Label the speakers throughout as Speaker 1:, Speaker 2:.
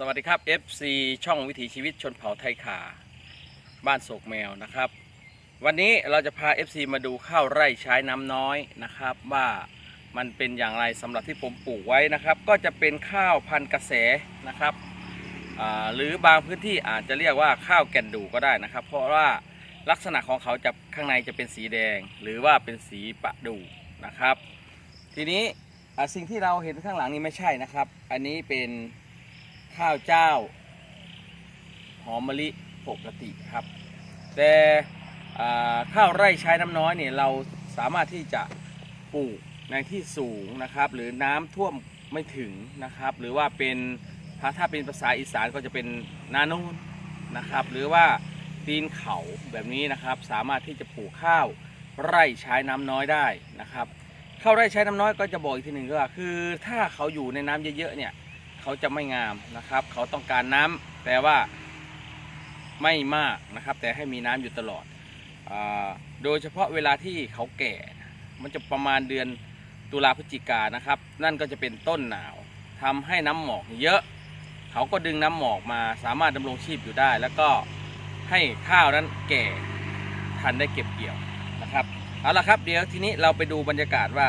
Speaker 1: สวัสดีครับ FC ช่องวิถีชีวิตชนเผ่าไทยขาบ้านโศกแมวนะครับ วันนี้เราจะพา FC มาดูข้าวไร่ใช้น้ำน้อยนะครับ ว่ามันเป็นอย่างไรสำหรับที่ผมปลูกไว้นะครับ ก็จะเป็นข้าวพันธุ์กระแสนะครับหรือบางพื้นที่อาจจะเรียกว่าข้าวแก่นดูก็ได้นะครับ เพราะว่าลักษณะของเขาจะข้างในจะเป็นสีแดง หรือว่าเป็นสีปะดูนะครับ ทีนี้สิ่งที่เราเห็นข้างหลังนี้ไม่ใช่นะครับ อันนี้เป็น ข้าวเจ้า หอมมะลิปกติครับ แต่ข้าวไร่ใช้น้ำน้อยเนี่ยเราสามารถที่จะปลูกในที่สูงนะครับ หรือน้ำท่วมไม่ถึงนะครับ หรือว่าเป็นถ้าถ้าเป็นภาษาอีสานก็จะเป็นนานูนนะครับ หรือว่าตีนเขาแบบนี้นะครับ สามารถที่จะปลูกข้าวไร่ใช้น้ำน้อยได้นะครับ ข้าวไร่ใช้น้ำน้อยก็จะบอกอีกทีหนึ่งก็คือ ถ้าเขาอยู่ในน้ำเยอะๆเนี่ย เขาจะไม่งามนะครับ เขาต้องการน้ำแต่ว่าไม่มากนะครับ แต่ให้มีน้ำอยู่ตลอดอโดยเฉพาะเวลาที่เขาแก่ มันจะประมาณเดือนตุลาพฤศจิกานะครับ นั่นก็จะเป็นต้นหนาวทำให้น้ำหมอกเยอะ เขาก็ดึงน้ำหมอกมาสามารถดำรงชีพอยู่ได้ แล้วก็ให้ข้าวนั้นแก่ทันได้เก็บเกี่ยวนะครับเอาละครับเดี๋ยวทีนี้เราไปดูบรรยากาศว่า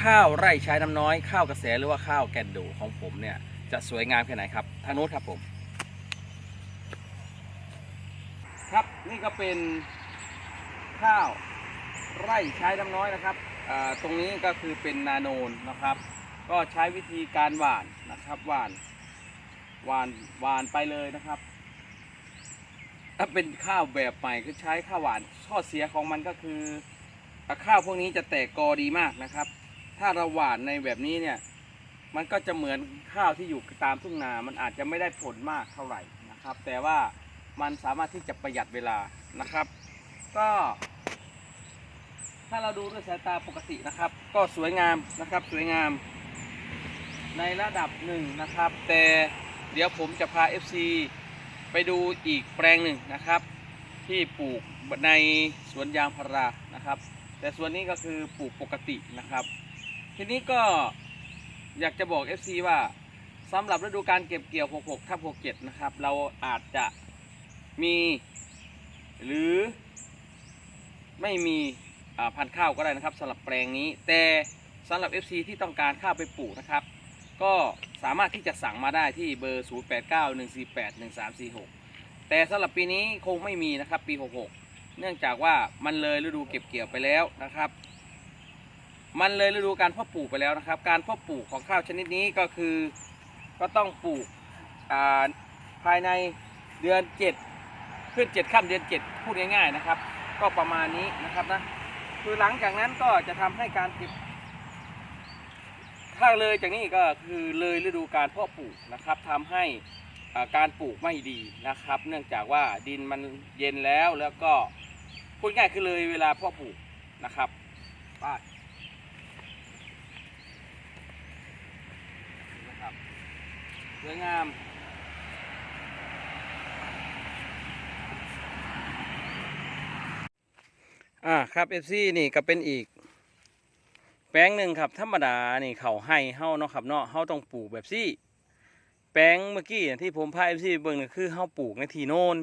Speaker 1: ข้าวไร่ใช้น้ำน้อย ข้าวกระแสหรือว่าข้าวแกนดูของผมเนี่ย จะสวยงามแค่ไหนครับทางนู้นครับผม ครับนี่ก็เป็นข้าวไร่ใช้น้ำน้อยนะครับตรงนี้ก็คือเป็นนาโนนนะครับ ก็ใช้วิธีการหว่านนะครับหว่านหว่านหว่านไปเลยนะครับ ถ้าเป็นข้าวแบบใหม่คือใช้ข้าวหวานข้อเสียของมันก็คือข้าวพวกนี้จะแตกกอดีมากนะครับ ถ้าเราหว่านในแบบนี้เนี่ย มันก็จะเหมือนข้าวที่อยู่ตามทุ่งนา มันอาจจะไม่ได้ผลมากเท่าไหร่นะครับ แต่ว่ามันสามารถที่จะประหยัดเวลานะครับ ก็ ถ้าเราดูด้วยสายตาปกตินะครับ ก็สวยงามนะครับ สวยงามในระดับหนึ่งนะครับ แต่เดี๋ยวผมจะพา FC ไปดูอีกแปลงหนึ่งนะครับ ที่ปลูกในสวนยางพารานะครับ แต่ส่วนนี้ก็คือปลูกปกตินะครับ ทีนี้ก็ อยากจะบอก FC ว่าสำหรับฤดูการเก็บเกี่ยว 66ทับ67 นะครับ เราอาจจะมี หรือไม่มีพันธุ์ข้าวก็ได้นะครับสำหรับแปลงนี้ แต่สำหรับ FC ที่ต้องการข้าวไปปลูกนะครับ ก็สามารถที่จะสั่งมาได้ที่เบอร์ 0891481346 แต่สำหรับปีนี้คงไม่มีนะครับปี 66 เนื่องจากว่ามันเลยฤดูเก็บเกี่ยวไปแล้วนะครับ มันเลยฤดูการเพาะปลูกไปแล้วนะครับ การเพาะปลูกของข้าวชนิดนี้ก็คือก็ต้องปลูกอ่าภายในเดือน 7 ขึ้น 7 ค่ำเดือน 7 พูดง่ายๆนะครับ ก็ประมาณนี้นะครับนะคือหลังจากนั้นก็จะทำให้การเก็บถ้าเลยจากนี้ก็คือเลยฤดูการเพาะปลูกนะครับทำให้การปลูกไม่ดีนะครับ เนื่องจากว่าดินมันเย็นแล้วแล้วก็พูดง่ายคือเลยเวลาเพาะปลูกนะครับไป นะครับ สวยงามอ่าครับเอฟซีนี่ก็เป็นอีก แปลงหนึ่งครับ ธรรมดานี่เขาให้เฮาเนาะครับเนาะเฮาต้องปลูกแบบซี่แปลงเมื่อกี้ที่ผมพาเอฟซีเบิ่งนี่คือเฮาปลูกในที่โน่น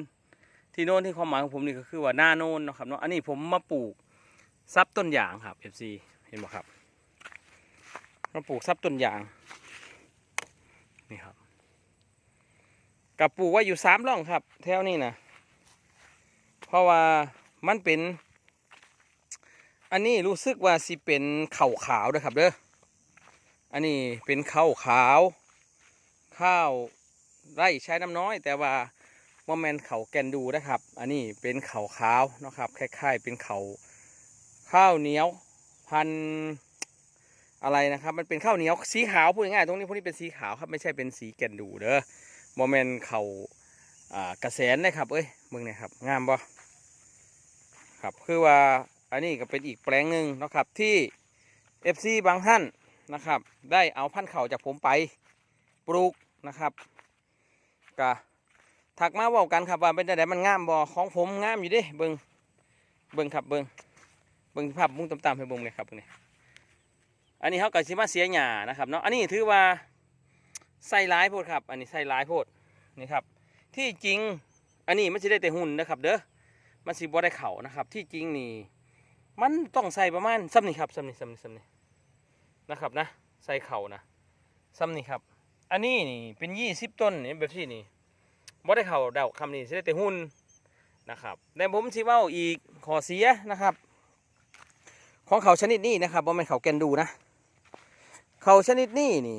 Speaker 1: ที่โน่นที่ความหมายของผมนี่ก็คือว่าหน้าโน่นเนาะครับเนาะอันนี้ผมมาปลูกซับต้นยางครับเอฟซีเห็นบ่ครับมาปลูกซับต้นยางนี่ครับ กับปลูกไว้อยู่สามร่องครับ แถวนี้นะเพราะว่ามันเป็น อันนี้รู้สึกว่าสิเป็นเข่าขาวด้วยครับเด้ออันนี้เป็นข้าวขาว ข้าวไร่ใช้น้ำน้อย แต่ว่าโมเมนเขาแกนดูนะครับ อันนี้เป็นเขาขาวนะครับคล้ายๆเป็นเขาข้าวเหนียวพันอะไรนะครับ มันเป็นข้าวเหนียวสีขาวพูดง่ายๆตรงนี้พวกนี้เป็นสีขาวครับไม่ใช่เป็นสีแกนดูเด้อ โมเมนเขาอ่ากระแสนนะครับเอ้ยมึงเนี่ยครับงามบ่ครับคือว่าอันนี้ก็เป็นอีกแปลงหนึ่งนะครับที่ FC บางท่านนะครับ ได้เอาพันเข่าจากผมไปปลูกนะครับกะถักมาว่ากันครับว่าเป็นแต่ไหนมันงามบ่ของผมงามอยู่ดิเบิงเบิงครับเบิงเบิงภาพมุ่งต่ำๆให้เบิงเลยครับเบิ่งนี่ยอันนี้เขาก็สิมาเสียหญ้านะครับเนาะอันนี้ถือว่า ใส่หลายโพดครับ อันนี้ใส่หลายโพดนี่ครับ ที่จริงอันนี้มันจะได้แต่หุ่นนะครับ เด้อมันสิบ่ได้เข่านะครับ ที่จริงนี่มันต้องใส่ประมาณซ้ำนี่ครับซ้ำนี่ซ้ำนี่ซ้ำนี่นะครับนะ ใส่เข่านะซ้ำนี่ครับ อันนี้นี่เป็นยี่สิบต้นนี่แบบที่นี่บ่ได้เข่าเดาคำนี้สิได้แต่หุ่นนะครับแต่ผมสิเว้าอีกขอเสียนะครับ ของเขาชนิดนี้นะครับบ่แม่นเขาแกนดูนะเขาชนิดนี้นี่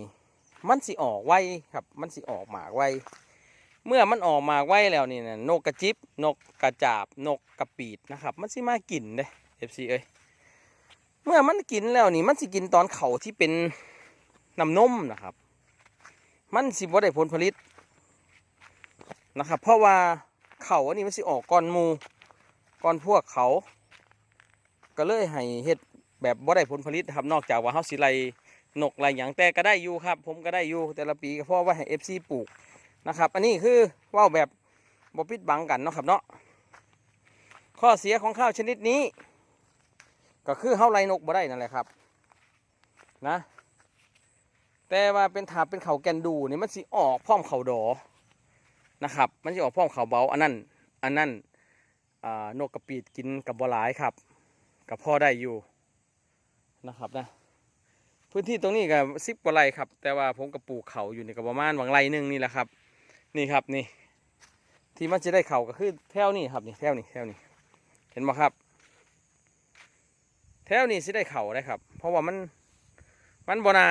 Speaker 1: มันสิออกไวครับ มันสิออกหมากไวเมื่อมันออกมาไวแล้วนี่นะนกกระจิบนกกระจาบนกกระปีดนะครับ มันสิมากินเด้เอฟซีเอ้ยเมื่อมันกินแล้วนี่มันสิกินตอนเขาที่เป็นน้ำนมนะครับ มันสิบ่ได้ผลผลิตนะครับ เพราะว่าเขาอันนี้มันสิออกก่อนมูก่อนพวกเขา ก็เลยให้เฮ็ดแบบบ่ได้ผลผลิตครับ นอกจากว่าเฮาสิไล นกไลหยังแต่ก็ได้อยู่ครับ ผมก็ได้อยู่แต่ละปีก็เพราะว่าให้ FC ปลูกนะครับ อันนี้คือว่าวแบบบ่ปิดบังกันเนาะครับเนาะข้อเสียของข้าวชนิดนี้ ก็คือเฮาไลนกบ่ได้นั่นแหละครับ นะ แต่ว่าเป็นถาเป็นเขาแกนดูนี่มันสิออกพร้อมเขาดอนะครับ มันสิออกพร้อมเขาเบาอันนั้นอันนั้นนกกระปีดกินกับบัวหลายครับกับพ่อได้อยู่นะครับนะ พื้นที่ตรงนี้ก็สิบกว่าไร่ครับ แต่ว่าผมกับปลูกเขาอยู่ในกับประมาณหวังไรหนึ่งนี่แหละครับ นี่ครับนี่ ที่มันจะได้เขาก็คือแถวนี้ครับนี่แถวนี้แถวนี้ เห็นไหมครับ แถวนี้สิได้เขาได้ครับ เพราะว่ามันมันบหนา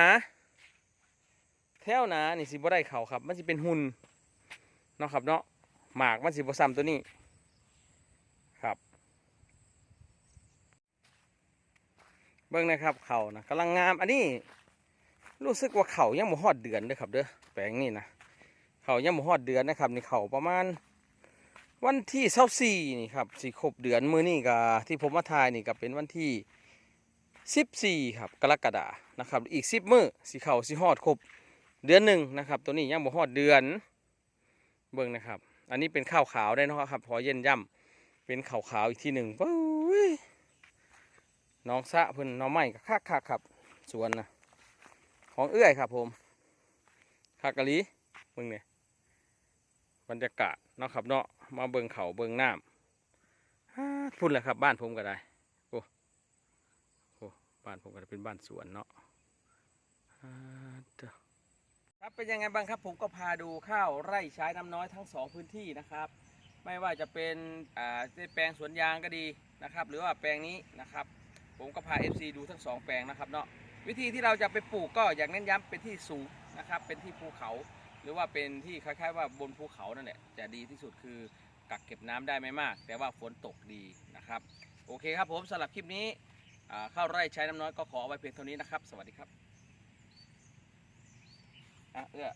Speaker 1: แถวหนานี่สิบ่ได้เขาครับ มันสิเป็นหุ่นเนาะครับเนาะหมากมันสิบ่ซ้ำตัวนี้ครับ เบิ่งนะครับเขานะกำลังงามอันนี้ รู้สึกว่าเขายังบ่ฮอดเดือนเด้อครับเด้อแปลงนี่นะเขายังบ่ฮอดเดือนนะครับนี่เขาประมาณ วันที่เศร้าสี่นี่ครับสี่ครบเดือนมือนี่ก็ที่ผมมาถ่ายนี่ก็เป็นวันที่สิบสี่ครับกรกฎานะครับ อีกสิบมือสีเขาสีฮอดครบเดือนหนึ่งนะครับ ตัวนี้ยังบ่ฮอดเดือน เบิ่งนะครับ อันนี้เป็นข้าวขาวได้นะครับพอเย็นย่ำเป็นขาวขาวๆอีกทีหนึ่งปุ้ย น้องสะเพิ่นน้องใหม่คักคักครับสวนนะของเอื้อยครับผมคักกะลีเบิ่งเนี่ยบรรยากาศเนาะครับเนาะมาเบิงเขาเบิงน้ำพุ่นแหละครับ บ้านผมก็ได้โอ้โอ้บ้านผมก็เป็นบ้านสวนเนาะครับเป็นยังไงบ้างครับ ผมก็พาดูข้าวไร่ใช้น้ำน้อยทั้งสองพื้นที่นะครับ ไม่ว่าจะเป็นอ่าแปลงสวนยางก็ดีนะครับ หรือว่าแปลงนี้นะครับ ผมก็พา FC ดูทั้งสองแปลงนะครับเนาะวิธีที่เราจะไปปลูกก็อย่ากเน้นย้ำเป็นที่สูงนะครับ เป็นที่ภูเขา หรือว่าเป็นที่คล้ายๆ ว่าบนภูเขานั่นแหละจะดีที่สุดคือกักเก็บน้ำได้ไม่มาก แต่ว่าฝนตกดีนะครับ โอเคครับผมสำหรับคลิปนี้เข้าไร่ใช้น้ำน้อยก็ขอเอาไว้เพียงเท่านี้นะครับ สวัสดีครับอะเอื้อ